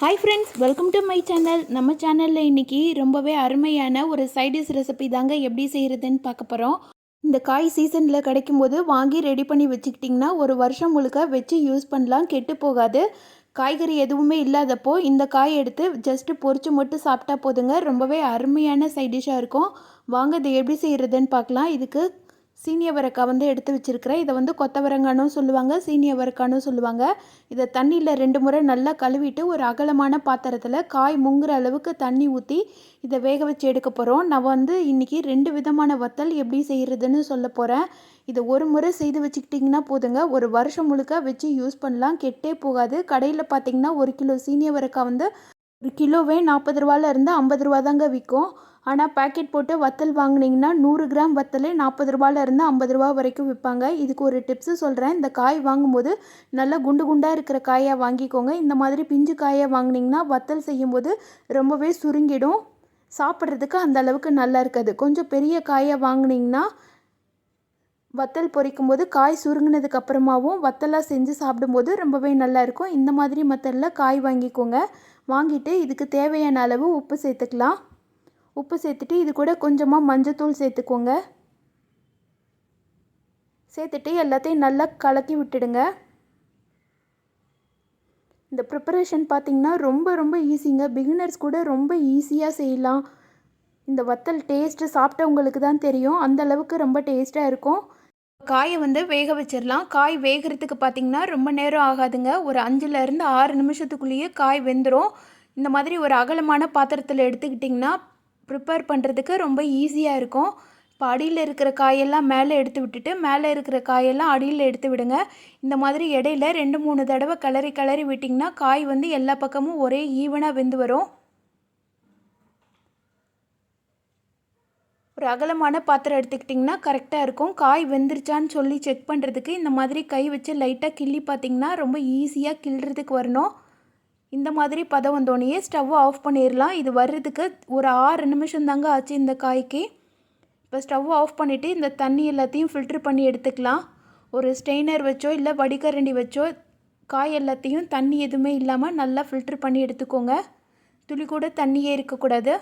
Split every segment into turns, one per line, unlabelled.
Hi friends welcome to my channel நம்ம சேனலில் இன்றைக்கி ரொம்பவே அருமையான ஒரு சைடிஷ் ரெசிபி தாங்க எப்படி செய்கிறதுன்னு பார்க்க போகிறோம் இந்த காய் சீசனில் கிடைக்கும்போது வாங்கி ரெடி பண்ணி வச்சுக்கிட்டிங்கன்னா ஒரு வருஷம் முழுக்க வச்சு யூஸ் பண்ணலாம் கெட்டு போகாது. காய்கறி எதுவுமே இல்லாதப்போ இந்த காய் எடுத்து ஜஸ்ட்டு பொறிச்சு மட்டும் சாப்பிட்டா போதுங்க. ரொம்பவே அருமையான சைடிஷாக இருக்கும். வாங்க இதை எப்படி செய்கிறதுன்னு பார்க்கலாம். இதுக்கு சீனியவரக்காய் வந்து எடுத்து வச்சுருக்கிறேன் இதை வந்து கொத்தவரங்கானும் சொல்லுவாங்க சீனிய சொல்லுவாங்க. இதை தண்ணியில் ரெண்டு முறை நல்லா கழுவிட்டு ஒரு அகலமான பாத்திரத்தில் காய் முங்குற அளவுக்கு தண்ணி ஊற்றி இதை வேக வச்சு எடுக்க போகிறோம் நான் வந்து இன்றைக்கி ரெண்டு விதமான வத்தல் எப்படி செய்கிறதுன்னு சொல்ல போகிறேன் இதை ஒரு முறை செய்து வச்சுக்கிட்டிங்கன்னா போதுங்க. ஒரு வருஷம் முழுக்க வச்சு யூஸ் பண்ணலாம். கெட்டே போகாது. கடையில் பார்த்திங்கன்னா ஒரு கிலோ சீனியவரக்காய் வந்து ஒரு கிலோவே நாற்பது ரூபால இருந்து ஐம்பது ரூபா தாங்க விற்கும் ஆனால் பேக்கெட் போட்டு வத்தல் வாங்கினீங்கன்னா நூறு கிராம் வத்தலே நாற்பது ரூபாயிலேருந்து ஐம்பது ரூபா வரைக்கும் விற்பாங்க. இதுக்கு ஒரு டிப்ஸு சொல்கிறேன் இந்த காய் வாங்கும்போது நல்லா குண்டு குண்டாக இருக்கிற காயாக வாங்கிக்கோங்க. இந்த மாதிரி பிஞ்சு காயாக வாங்கினீங்கன்னா வத்தல் செய்யும்போது ரொம்பவே சுருங்கிடும். சாப்பிட்றதுக்கு அந்த அளவுக்கு நல்லா இருக்காது. கொஞ்சம் பெரிய காயாக வாங்கினீங்கன்னா வத்தல் பொரிக்கும் போது காய் சுருங்கினதுக்கு அப்புறமாவும் வத்தலாக செஞ்சு சாப்பிடும்போது ரொம்பவே நல்லா இருக்கும். இந்த மாதிரி மெத்தடில் காய் வாங்கிக்கோங்க. வாங்கிட்டு இதுக்கு தேவையான அளவு உப்பு சேர்த்துக்கலாம். உப்பு சேர்த்துட்டு இது கூட கொஞ்சமாக மஞ்சத்தூள் சேர்த்துக்கோங்க. சேர்த்துட்டு எல்லாத்தையும் நல்லா கலக்கி விட்டுடுங்க. இந்த ப்ரிப்பரேஷன் பார்த்திங்கன்னா ரொம்ப ரொம்ப ஈஸிங்க பிகினர்ஸ் கூட ரொம்ப ஈஸியாக செய்யலாம். இந்த வத்தல் டேஸ்ட்டு சாப்பிட்டவங்களுக்கு தான் தெரியும். அந்த அளவுக்கு ரொம்ப டேஸ்ட்டாக இருக்கும். காயை வந்து வேக வச்சிடலாம். காய் வேகிறதுக்கு பார்த்திங்கன்னா ரொம்ப நேரம் ஆகாதுங்க. ஒரு அஞ்சுலேருந்து ஆறு நிமிஷத்துக்குள்ளேயே காய் வெந்துடும் இந்த மாதிரி ஒரு அகலமான பாத்திரத்தில் எடுத்துக்கிட்டிங்கன்னா ப்ரிப்பேர் பண்ணுறதுக்கு ரொம்ப ஈஸியாக இருக்கும். இப்போ அடியில் இருக்கிற காயெல்லாம் மேலே எடுத்து விட்டுட்டு மேலே இருக்கிற காயெல்லாம் அடியில் எடுத்து விடுங்க. இந்த மாதிரி இடையில ரெண்டு மூணு தடவை கிளறி கிளறி விட்டிங்கன்னா காய் வந்து எல்லா பக்கமும் ஒரே ஈவனாக வெந்து வரும். ஒரு அகலமான பாத்திரம் எடுத்துக்கிட்டிங்கன்னா கரெக்டாக இருக்கும். காய் வெந்துருச்சான்னு சொல்லி செக் பண்ணுறதுக்கு இந்த மாதிரி கை வச்சு லைட்டாக கிள்ளி பார்த்திங்கன்னா ரொம்ப ஈஸியாக கிள்றதுக்கு வரணும். இந்த மாதிரி பதம் வந்தோடனே ஸ்டவ்வை ஆஃப் பண்ணிடலாம். இது வர்றதுக்கு ஒரு ஆறு நிமிஷம் தாங்க ஆச்சு இந்த காய்க்கு. இப்போ ஸ்டவ்வை ஆஃப் பண்ணிவிட்டு இந்த தண்ணி எல்லாத்தையும் ஃபில்ட்ரு பண்ணி எடுத்துக்கலாம். ஒரு ஸ்டெய்னர் வச்சோ இல்லை வடிகரண்டி வச்சோ காய் எல்லாத்தையும் தண்ணி எதுவுமே இல்லாமல் நல்லா ஃபில்ட்ரு பண்ணி எடுத்துக்கோங்க. துளி கூட தண்ணியே இருக்கக்கூடாது.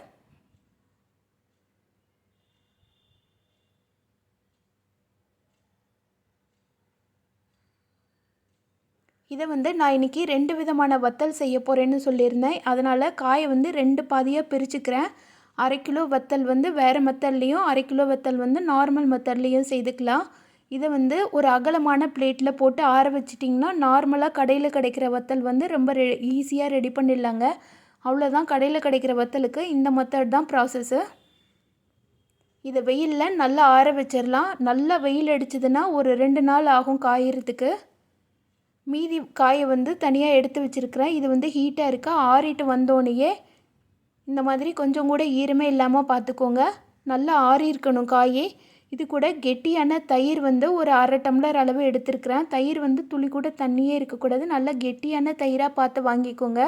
இதை வந்து நான் இன்றைக்கி ரெண்டு விதமான வத்தல் செய்ய போகிறேன்னு சொல்லியிருந்தேன். அதனால் காயை வந்து ரெண்டு பாதியாக பிரிச்சுக்கிறேன். அரை கிலோ வத்தல் வந்து வேறு மெத்தட்லேயும் அரை கிலோ வத்தல் வந்து நார்மல் மெத்தட்லேயும் செய்துக்கலாம். இதை வந்து ஒரு அகலமான பிளேட்டில் போட்டு ஆற வச்சிட்டிங்கன்னா நார்மலாக கடையில் கிடைக்கிற வத்தல் வந்து ரொம்ப ரெ ஈஸியாக ரெடி பண்ணிடலாங்க. அவ்வளோதான் கடையில் கிடைக்கிற வத்தலுக்கு இந்த மெத்தட் தான் ப்ராசஸ்ஸு இதை வெயிலில் நல்லா ஆற வச்சிடலாம் நல்லா வெயில் அடிச்சதுன்னா ஒரு ரெண்டு நாள் ஆகும் காயறதுக்கு. மீதி காயை வந்து தனியாக எடுத்து வச்சுருக்கிறேன். இது வந்து ஹீட்டாக இருக்கா? ஆறிட்டு வந்தோடனேயே இந்த மாதிரி கொஞ்சம் கூட ஈரமே இல்லாமல் பார்த்துக்கோங்க நல்லா ஆறி இருக்கணும் காயே. இது கூட கெட்டியான தயிர் வந்து ஒரு அரை டம்ளர் அளவு எடுத்துருக்கிறேன். தயிர் வந்து துளி கூட தண்ணியே இருக்கக்கூடாது. நல்லா கெட்டியான தயிராக பார்த்து வாங்கிக்கோங்க.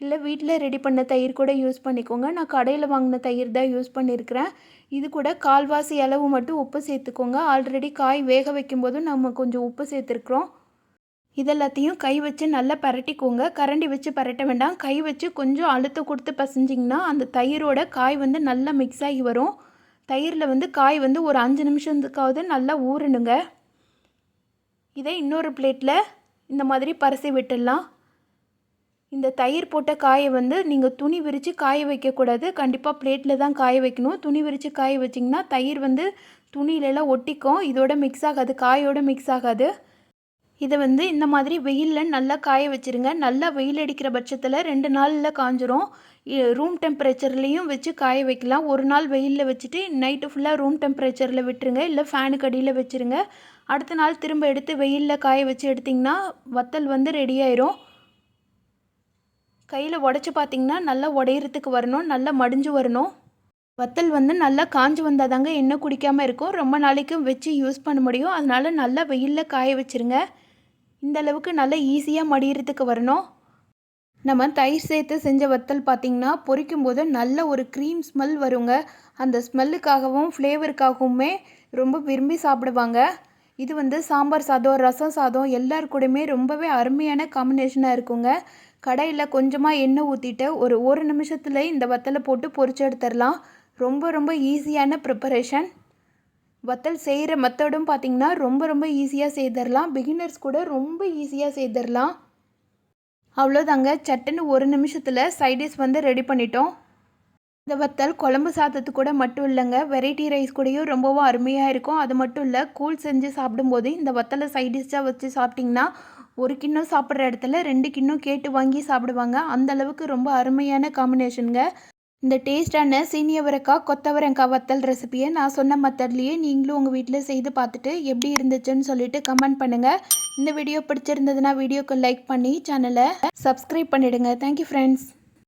இல்லை வீட்டில் ரெடி பண்ண தயிர் கூட யூஸ் பண்ணிக்கோங்க. நான் கடையில் வாங்கின தயிர் தான் யூஸ் பண்ணியிருக்கிறேன் இது கூட கால்வாசி அளவு மட்டும் உப்பு சேர்த்துக்கோங்க. ஆல்ரெடி காய் வேக வைக்கும்போதும் நம்ம கொஞ்சம் உப்பு சேர்த்துருக்குறோம். இதெல்லாத்தையும் கை வச்சு நல்லா பரட்டிக்கோங்க. கரண்டி வச்சு பரட்ட வேண்டாம். கை வச்சு கொஞ்சம் அழுத்த கொடுத்து பசஞ்சிங்கன்னா அந்த தயிரோட காய் வந்து நல்லா மிக்ஸ் ஆகி வரும். தயிரில் வந்து காய் வந்து ஒரு அஞ்சு நிமிஷத்துக்காவது நல்லா ஊறணுங்க. இதை இன்னொரு பிளேட்டில் இந்த மாதிரி பரசி விட்டுடலாம். இந்த தயிர் போட்ட காயை வந்து நீங்கள் துணி விரித்து காய வைக்கக்கூடாது. கண்டிப்பாக பிளேட்டில் தான் காய வைக்கணும். துணி விரித்து காய வச்சிங்கன்னா தயிர் வந்து துணியிலலாம் ஒட்டிக்கும். இதோட மிக்ஸ் ஆகாது. காயோட மிக்ஸ் ஆகாது. இதை வந்து இந்த மாதிரி வெயிலில் நல்லா காய வச்சுருங்க. நல்லா வெயில் அடிக்கிற பட்சத்தில் ரெண்டு நாளில் காஞ்சிரும். ரூம் டெம்பரேச்சர்லேயும் வச்சு காய வைக்கலாம். ஒரு நாள் வெயிலில் வச்சுட்டு நைட்டு ஃபுல்லாக ரூம் டெம்பரேச்சரில் விட்டுருங்க. இல்லை ஃபேனுக்கு அடியில் வச்சுருங்க. அடுத்த நாள் திரும்ப எடுத்து வெயிலில் காய வச்சு எடுத்திங்கன்னா வத்தல் வந்து ரெடி ஆயிரும். கையில் உடச்சி பார்த்திங்கன்னா நல்லா உடையிறதுக்கு வரணும். நல்லா மடிஞ்சு வரணும். வத்தல் வந்து நல்லா காஞ்சி வந்தால் தாங்க எண்ணெய் குடிக்காமல் இருக்கும். ரொம்ப நாளைக்கும் வச்சு யூஸ் பண்ண முடியும். அதனால் நல்லா வெயிலில் காய வச்சுருங்க. இந்த அளவுக்கு நல்லா ஈஸியாக மடியறதுக்கு வரணும். நம்ம தயிர் சேர்த்து செஞ்ச வத்தல் பார்த்திங்கன்னா பொரிக்கும் போது நல்ல ஒரு க்ரீம் ஸ்மெல் வருங்க. அந்த ஸ்மெல்லுக்காகவும் ஃப்ளேவருக்காகவுமே ரொம்ப விரும்பி சாப்பிடுவாங்க. இது வந்து சாம்பார் சாதம் ரசம் சாதம் எல்லார் கூடயுமே ரொம்பவே அருமையான காம்பினேஷனாக இருக்குங்க. கடையில் கொஞ்சமாக எண்ணெய் ஊற்றிட்டு ஒரு ஒரு நிமிஷத்தில் இந்த வத்தலை போட்டு பொரிச்சு எடுத்துடலாம் ரொம்ப ரொம்ப ஈஸியான ப்ரிப்பரேஷன் வத்தல் செய்கிற மெத்தடும் பார்த்திங்கன்னா ரொம்ப ரொம்ப ஈஸியாக செய்திடலாம் பிகினர்ஸ் கூட ரொம்ப ஈஸியாக செய்திடலாம் அவ்வளோதாங்க சட்டுன்னு ஒரு நிமிஷத்தில் சைடிஷ் வந்து ரெடி பண்ணிட்டோம். இந்த வத்தல் குழம்பு சாதத்து கூட மட்டும் இல்லைங்க. வெரைட்டி ரைஸ் கூடயும் ரொம்பவும் அருமையாக இருக்கும். அது மட்டும் இல்லை கூழ் செஞ்சு சாப்பிடும்போது இந்த வத்தலை சைடிஷாக வச்சு சாப்பிட்டிங்கன்னா ஒரு கிண்ணம் சாப்பிட்ற இடத்துல ரெண்டு கிண்ணம் கேட்டு வாங்கி சாப்பிடுவாங்க. அந்தளவுக்கு ரொம்ப அருமையான காம்பினேஷனுங்க இந்த டேஸ்டான சீனியவரக்காய் கொத்தவரங்காய் வத்தல் ரெசிபியை நான் சொன்ன மெத்தட்லேயே நீங்களும் உங்கள் வீட்டில் செய்து பார்த்துட்டு எப்படி இருந்துச்சுன்னு சொல்லிட்டு கமெண்ட் பண்ணுங்கள் இந்த வீடியோ பிடிச்சிருந்ததுன்னா வீடியோக்கு லைக் பண்ணி சேனலை சப்ஸ்கிரைப் பண்ணிவிடுங்க தேங்க்யூ ஃப்ரெண்ட்ஸ்